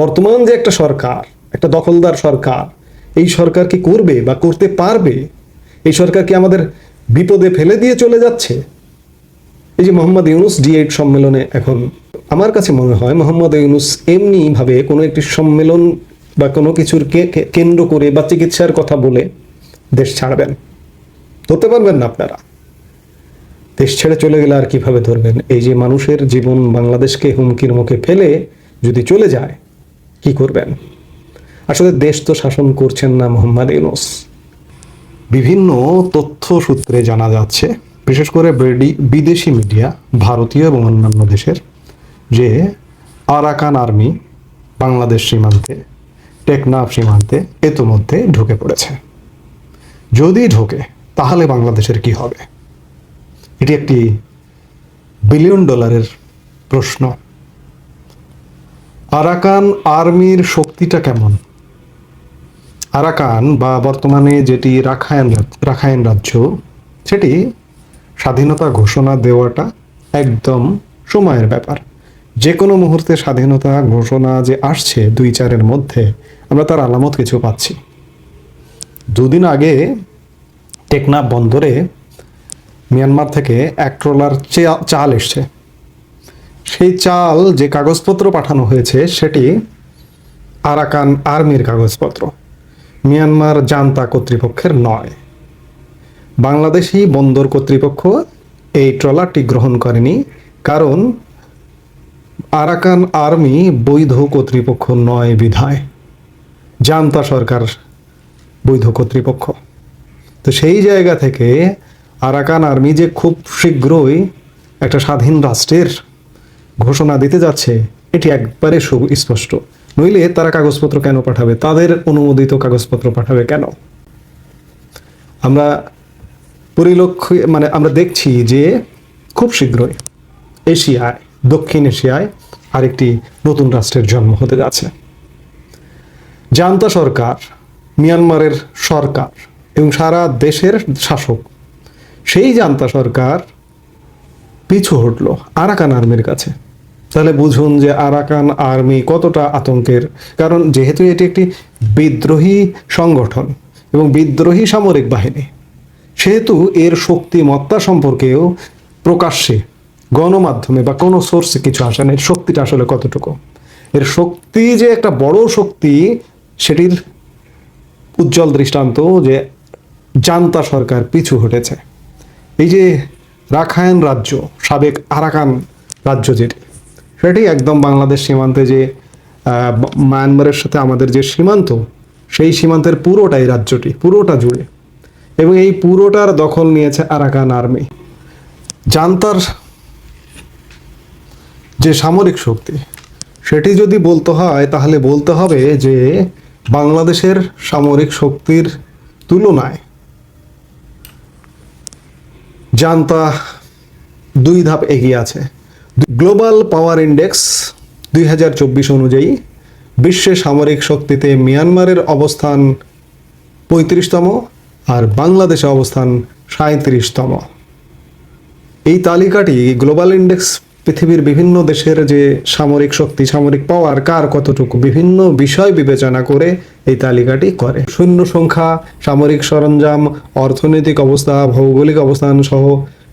বর্তমান যে একটা সরকার, একটা দখলদার সরকার, এই সরকার কি করবে বা করতে পারবে? এই সরকার কি আমাদের বিপদে ফেলে দিয়ে চলে যাচ্ছে? এই যে মোহাম্মদ ইউনুস ডি এইট সম্মেলনে এখন আমার কাছে মনে হয় মোহাম্মদ ইউনুস এমনি ভাবে কোনো একটি সম্মেলন বা কোনো কিছুর কেন্দ্র করে বা চিকিৎসার কথা বলে দেশ ছাড়বেন। ধরতে পারবেন না আপনারা। দেশ ছেড়ে চলে গেলে আর কীভাবে ধরবেন? এই যে মানুষের জীবন বাংলাদেশকে হুমকির মুখে ফেলে যদি চলে যায় কি করবেন? আসলে দেশ তো শাসন করছেন না মোহাম্মদ ইউনুস। বিভিন্ন তথ্য সূত্রে জানা যাচ্ছে, বিশেষ করে বিদেশি মিডিয়া, ভারতীয় এবং অন্যান্য দেশের, যে আরাকান আর্মি বাংলাদেশ সীমান্তে, টেকনাফ সীমান্তে ইতোমধ্যে ঢুকে পড়েছে। যদি ঢোকে, তাহলে বাংলাদেশের কি হবে? এটি একটি বিলিয়ন ডলারের প্রশ্ন। আরাকান আর্মির শক্তিটা কেমন? আরাকান বা বর্তমানে যেটি রাখাইন রাখায়ন রাজ্য, সেটি স্বাধীনতা ঘোষণা দেওয়াটা একদম সময়ের ব্যাপার। যে কোনো মুহূর্তে স্বাধীনতা ঘোষণা যে আসছে দুই চারের মধ্যে, আমরা তার আলামত কিছু পাচ্ছি। দুদিন আগে টেকনাফ বন্দরে মিয়ানমার থেকে এক ট্রলার চাল এসছে। সেই চাল যে কাগজপত্র পাঠানো হয়েছে, সেটি আরাকান আর্মির কাগজপত্র। মিয়ানমার জান্তা কর্তৃপক্ষের নয়। বাংলাদেশি বন্দর কর্তৃপক্ষ এই ট্রলারটি গ্রহণ করেনি কারণ আরাকান আর্মি বৈধ কর্তৃপক্ষ নয় বিধায়। জান্তা সরকার বৈধ কর্তৃপক্ষ। তো সেই জায়গা থেকে আরাকান আর্মি যে খুব শীঘ্রই একটা স্বাধীন রাষ্ট্রের ঘোষণা দিতে যাচ্ছে, এটি একবারে সুস্পষ্ট নইলে তারা কাগজপত্র কেন পাঠাবে? তাদের অনুমোদিত কাগজপত্র পাঠাবে কেন? আমরা পরিলক্ষ মানে আমরা দেখছি যে খুব শীঘ্রই এশিয়ায়, দক্ষিণ এশিয়ায় আরেকটি নতুন রাষ্ট্রের জন্ম হতে যাচ্ছে। জান্তা সরকার, মিয়ানমারের সরকার এবং সারা দেশের শাসক, সেই জান্তা সরকার পিছু হটলো আরাকান আর্মির কাছে। তাহলে বুঝুন যে আরাকান আর্মি কতটা আতঙ্কের, কারণ যেহেতু এটি একটি বিদ্রোহী সংগঠন এবং বিদ্রোহী সামরিক বাহিনী, সেহেতু এর শক্তিমত্তা সম্পর্কেও প্রকাশ্যে গণমাধ্যমে বা কোনো সোর্সে কিছু আসে না, এর শক্তিটা আসলে কতটুকু? এর শক্তি যে একটা বড় শক্তি, সেটির উজ্জ্বল দৃষ্টান্ত যে জান্তা সরকার পিছু হটেছে। এই যে রাখাইন রাজ্য, সাবেক আরাকান রাজ্য যেটি সেটি একদম বাংলাদেশ সীমান্তে যে মায়ানমারের সাথে আমাদের যে সীমান্ত, সেই সীমান্তের পুরোটাই রাজ্যটি, পুরোটা জুড়ে। এবং এই পুরোটার দখল নিয়েছে আরাকান আর্মি। জান্তার যে সামরিক শক্তি, সেটি যদি বলতে হয়, তাহলে বলতে হবে যে, বাংলাদেশের সামরিক শক্তির তুলনায় জান্তা দুই ধাপ এগিয়ে আছে। গ্লোবাল পাওয়ার ইন্ডেক্স দুই হাজার চব্বিশ অনুযায়ী বিশ্বে সামরিক শক্তিতে মিয়ানমারের অবস্থান পঁয়ত্রিশতম আর বাংলাদেশে অবস্থান সাঁত্রিশতম। এই তালিকাটি গ্লোবাল ইন্ডেক্স পৃথিবীর বিভিন্ন দেশের যে সামরিক শক্তি, সামরিক পাওয়ার কার কতটুকু, বিভিন্ন বিষয় বিবেচনা করে এই তালিকাটি করে। সৈন্য সংখ্যা, সামরিক সরঞ্জাম, অর্থনৈতিক অবস্থা, ভৌগোলিক অবস্থান সহ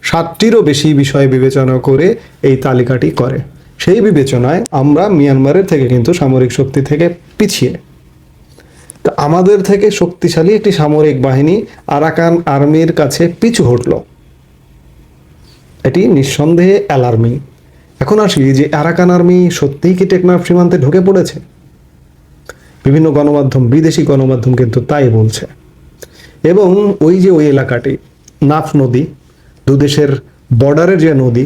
সাতটিরও বেশি বিষয় বিবেচনা করে এই তালিকাটি করে। সেই বিবেচনায় আমরা মিয়ানমারের থেকে কিন্তু সামরিক শক্তি থেকে পিছিয়ে। তা আমাদের থেকে শক্তিশালী একটি সামরিক বাহিনী আরাকান আর্মির কাছে পিছু হটলো। এটি নিঃসন্দেহে অ্যালার্মিং। এখন আসি যে আরাকান আর্মি সত্যিই কি টেকনাফ সীমান্তে ঢুকে পড়েছে? বিভিন্ন গণমাধ্যম, বিদেশি গণমাধ্যম কিন্তু তাই বলছে। এবং ওই যে ওই এলাকাটি, নাফ নদী দুদেশের বর্ডারের যে নদী,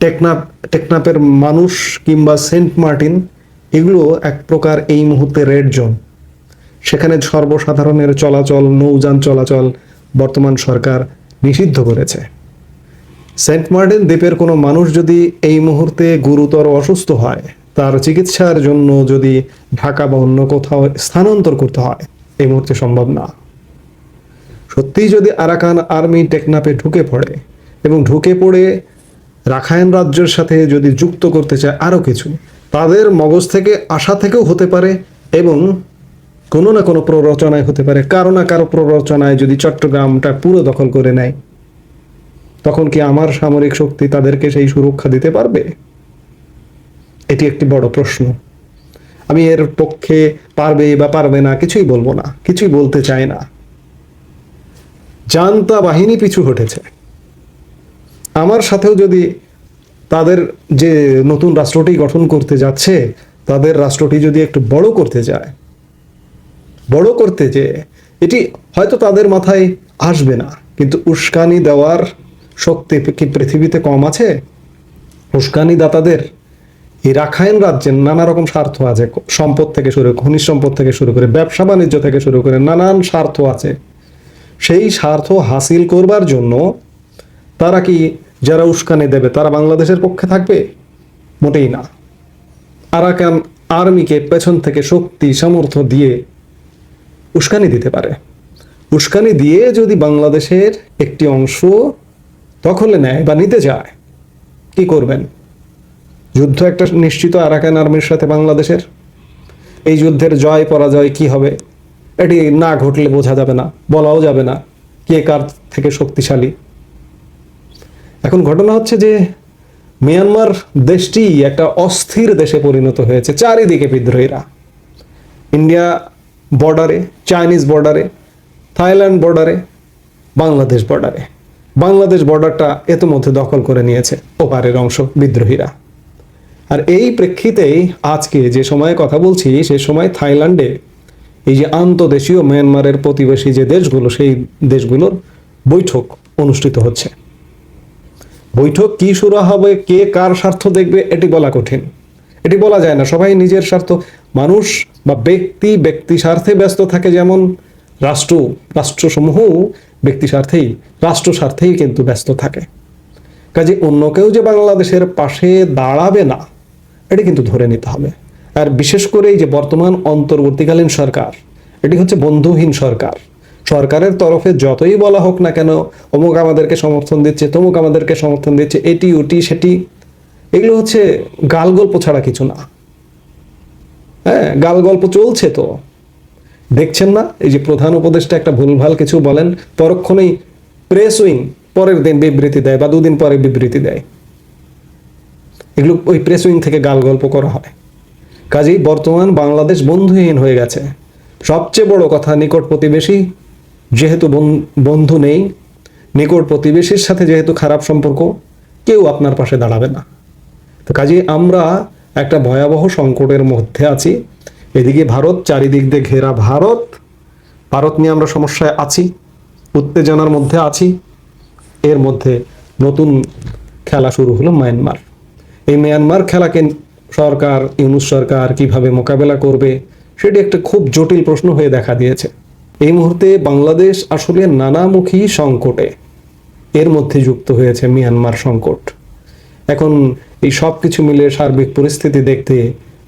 টেকনাফ, টেকনাফের মানুষ কিংবা সেন্ট মার্টিন, এগুলো এক প্রকার এই মুহূর্তে রেড জোন। সেখানে সর্বসাধারণের চলাচল, নৌযান চলাচল বর্তমান সরকার নিষিদ্ধ করেছে। সেন্ট মার্টিন দ্বীপের কোনো মানুষ যদি এই মুহূর্তে গুরুতর অসুস্থ হয়, তার চিকিৎসার জন্য যদি ঢাকা বা অন্য কোথাও স্থানান্তর করতে হয়, এই মুহূর্তে সম্ভব না। সত্যিই যদি আরাকান আর্মি টেকনাপে ঢুকে পড়ে এবং ঢুকে পড়ে রাখায়ন রাজ্যের সাথে যদি যুক্ত করতে চায় আরও কিছু, তাদের মগজ থেকে আশা থেকেও হতে পারে এবং কোনো না কোনো প্ররোচনায় হতে পারে। কারও না কারও প্ররোচনায় যদি চট্টগ্রামটা পুরো দখল করে নেয়। তখন কি আমার সামরিক শক্তি তাদেরকে সেই সুরক্ষা দিতে পারবে? এটি একটি বড় প্রশ্ন। আমি এর পক্ষে পারবে বা পারবে না কিছুই বলব না, কিছুই বলতে চাই না। জান্তা বাহিনী পিছু হটেছে। আমার সাথেও যদি তাদের যে নতুন রাষ্ট্রটি গঠন করতে যাচ্ছে, তাদের রাষ্ট্রটি যদি একটু বড় করতে যায়, বড় করতে যে এটি হয়তো তাদের মাথায় আসবে না, কিন্তু উস্কানি দেওয়ার শক্তি কি পৃথিবীতে কম আছে? উস্কানি দাতাদের এই রাখাইন রাজ্যের নানা রকম স্বার্থ আছে। সম্পদ থেকে শুরু করে, খনিজ সম্পদ থেকে শুরু করে, ব্যবসা বাণিজ্য থেকে শুরু করে নানান স্বার্থ আছে। সেই স্বার্থ হাসিল করবার জন্য তারা কি, যারা উস্কানি দেবে, তারা বাংলাদেশের পক্ষে থাকবে? মোটেই না। আরাকান আর্মিকে পেছন থেকে শক্তি, সামর্থ্য দিয়ে উস্কানি দিতে পারে। উস্কানি দিয়ে যদি বাংলাদেশের একটি অংশ দখলে নেয় বা নিতে যায়, কি করবেন? যুদ্ধ একটা নিশ্চিত আরাকান আর্মির সাথে বাংলাদেশের? এই যুদ্ধের জয় পরাজয় কি হবে? এটি না ঘটলে বোঝা যাবে না, বলাও যাবে না কে কার থেকে শক্তিশালী। এখন ঘটনা হচ্ছে যে মিয়ানমার দেশটি একটা অস্থির দেশে পরিণত হয়েছে, চারিদিকে বিদ্রোহীরা। ইন্ডিয়া বর্ডারে, চাইনিজ বর্ডারে, থাইল্যান্ড বর্ডারে, বাংলাদেশ বর্ডারে। বাংলাদেশ বর্ডারটা এতমধ্যে দখল করে নিয়েছে ওপারের অংশ বিদ্রোহীরা। আর এই প্রেক্ষিতেই আজকে যে সময়ে কথা বলছি, সে সময় থাইল্যান্ডে এই যে আন্তদেশীয় মিয়ানমারের প্রতিবেশী যে দেশগুলো, সেই দেশগুলোর বৈঠক অনুষ্ঠিত হচ্ছে। বৈঠক কি শুরু হবে, কে কার স্বার্থ দেখবে, এটি বলা কঠিন। এটি বলা যায় না, সবাই নিজের স্বার্থ। মানুষ বা ব্যক্তি ব্যক্তি স্বার্থে ব্যস্ত থাকে যেমন রাষ্ট্র রাষ্ট্রসমূহ ব্যক্তি স্বার্থেই, রাষ্ট্র স্বার্থেই কিন্তু ব্যস্ত থাকে। কাজে অন্য কেউ যে বাংলাদেশের পাশে দাঁড়াবে না, এটা কিন্তু ধরে নিতে হবে। আর বিশেষ করে এই যে বর্তমান অন্তর্বর্তীকালীন সরকার, এটি হচ্ছে বন্ধুহীন সরকার। সরকারের তরফে যতই বলা হোক না কেন, অমুক আমাদেরকে সমর্থন দিচ্ছে, তমুক আমাদেরকে সমর্থন দিচ্ছে, এটি, ওটি, সেটি, এগুলো হচ্ছে গাল গল্প ছাড়া কিছু না। হ্যাঁ গাল গল্প চলছে তো। দেখছেন না? এই যে প্রধান উপদেষ্টা একটা ভুলভাল কিছু বলেন, পরক্ষণেই প্রেস উইং পরের দিন বিবৃতি দেয় বা দুদিন পরে বিবৃতি দেয়। এগুলো ওই প্রেস উইং থেকে গাল গল্প করা হয়। কাজেই বর্তমান বাংলাদেশ বন্ধুহীন হয়ে গেছে। সবচেয়ে বড় কথা, নিকট প্রতিবেশী যেহেতু বন- বন্ধু নেই, নিকট প্রতিবেশীর সাথে যেহেতু খারাপ সম্পর্ক, কেউ আপনার পাশে দাঁড়াবে না। তো কাজেই আমরা একটা ভয়াবহ সংকটের মধ্যে আছি। এদিকে ভারত, চারিদিক দিয়ে ঘেরা ভারত। ভারত নিয়ে আমরা সমস্যায় আছি, উত্তেজনার মধ্যে আছি। এর মধ্যে নতুন খেলা শুরু হলো মায়ানমার। এই মিয়ানমার খেলাকে সরকার, ইউনুস সরকার কীভাবে মোকাবেলা করবে, সেটি একটা খুব জটিল প্রশ্ন হয়ে দেখা দিয়েছে। এই মুহূর্তে বাংলাদেশ আসলে নানামুখী সংকটে। এর মধ্যে যুক্ত হয়েছে মিয়ানমার সংকট। এখন এই সব কিছু মিলে সার্বিক পরিস্থিতি দেখতে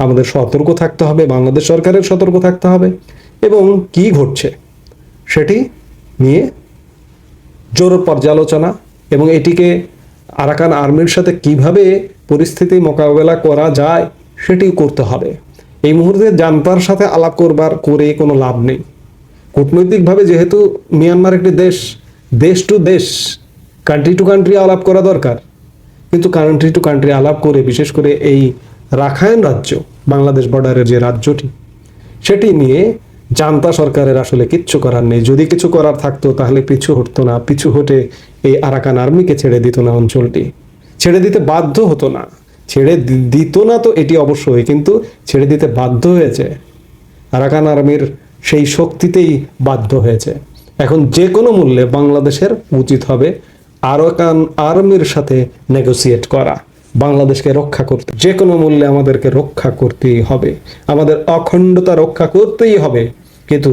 আমাদের সতর্ক থাকতে হবে, বাংলাদেশ সরকারের সতর্ক থাকতে হবে এবং কি ঘটছে সেটি নিয়ে জোর পর্যালোচনা এবং এটিকে আরাকান আর্মির সাথে কীভাবে পরিস্থিতি মোকাবেলা করা যায় সেটিও করতে হবে। এই মুহূর্তে জান্তার সাথে আলাপ করবার করে কোনো লাভ নেই। কূটনৈতিকভাবে যেহেতু মিয়ানমার একটি দেশ দেশ টু দেশ কান্ট্রি টু কান্ট্রি আলাপ করা দরকার। কিন্তু কান্ট্রি টু কান্ট্রি আলাপ করে, বিশেষ করে এই রাখায়ন রাজ্য বাংলাদেশ বর্ডারের যে রাজ্যটি, সেটি নিয়ে জান্তা সরকারের আসলে কিচ্ছু করার নেই। যদি কিছু করার থাকতো, তাহলে পিছু হটতো না। পিছু হটে এই আরাকান আর্মিকে ছেড়ে দিত না অঞ্চলটি। ছেড়ে দিতে বাধ্য হতো না। ছেড়ে দিত না তো এটি অবশ্যই, কিন্তু ছেড়ে দিতে বাধ্য হয়েছে। আরাকান আর্মির সেই শক্তিতেই বাধ্য হয়েছে। এখন যে কোনো মূল্যে বাংলাদেশের উচিত হবে আরাকান আর্মির সাথে নেগোসিয়েট করা। বাংলাদেশকে রক্ষা করতে যে কোনো মূল্যে আমাদেরকে রক্ষা করতেই হবে। আমাদের অখণ্ডতা রক্ষা করতেই হবে। কিন্তু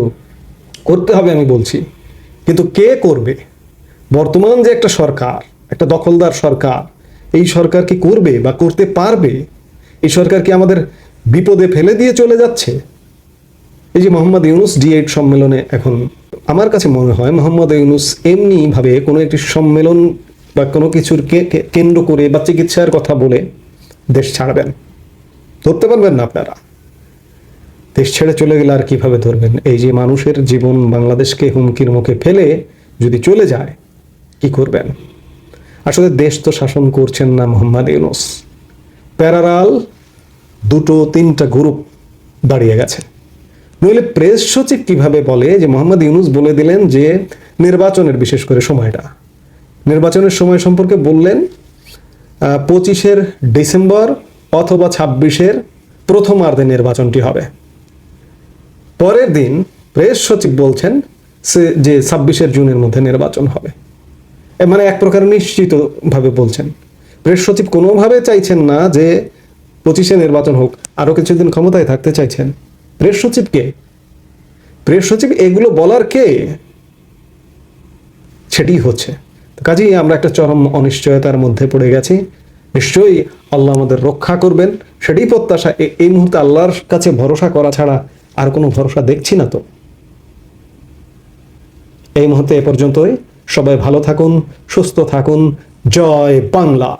করতে হবে আমি বলছি, কিন্তু কে করবে? বর্তমান যে একটা সরকার, একটা দখলদার সরকার, এই সরকার কি করবে বা করতে পারবে? এই সরকার কি আমাদের বিপদে ফেলে দিয়ে চলে যাচ্ছে? এই যে মোহাম্মদ ইউনুস ডি এইট সম্মেলনে এখন, আমার কাছে মনে হয় মোহাম্মদ ইউনুস এমনিভাবে কোনো একটি সম্মেলন বা কোনো কিছুর কেন্দ্র করে বা চিকিৎসার কথা বলে দেশ ছাড়বেন। ধরতে পারবেন না আপনারা। দেশ ছেড়ে চলে গেলে আর কীভাবে ধরবেন? এই যে মানুষের জীবন বাংলাদেশকে হুমকির মুখে ফেলে যদি চলে যায়, কি করবেন? আসলে দেশ তো শাসন করছেন না মোহাম্মদ ইউনুস। প্যারারাল দুটো, তিনটা গ্রুপ দাঁড়িয়ে গেছে। নইলে প্রেস সচিব কীভাবে বলে যে, মোহাম্মদ ইউনুস বলে দিলেন যে, নির্বাচনের বিশেষ করে সময়টা। নির্বাচনের সময় সম্পর্কে বললেন পঁচিশের ডিসেম্বর অথবা ছাব্বিশের প্রথমার্ধে নির্বাচনটি হবে। পরের দিন প্রেস সচিব বলছেন সে যে ছাব্বিশের জুনের মধ্যে নির্বাচন হবে। মানে এক প্রকার নিশ্চিতভাবে বলছেন। প্রেস সচিব কোনোভাবে চাইছেন না যে পঁচিশে নির্বাচন হোক আরও কিছুদিন ক্ষমতায় থাকতে চাইছেন। প্রেস সচিব কে? প্রেস সচিব এগুলো বলার কে? সেটি হচ্ছে। কাজেই আমরা একটা চরম অনিশ্চয়তার মধ্যে পড়ে গেছি। নিশ্চয়ই আল্লাহ আমাদের রক্ষা করবেন। সেটাই প্রত্যাশা। এই মুহূর্তে আল্লাহর কাছে ভরসা করা ছাড়া আর কোনো ভরসা দেখছি না তো। এই মুহূর্তে এ পর্যন্তই। সবাই ভালো থাকুন, সুস্থ থাকুন। জয় বাংলা।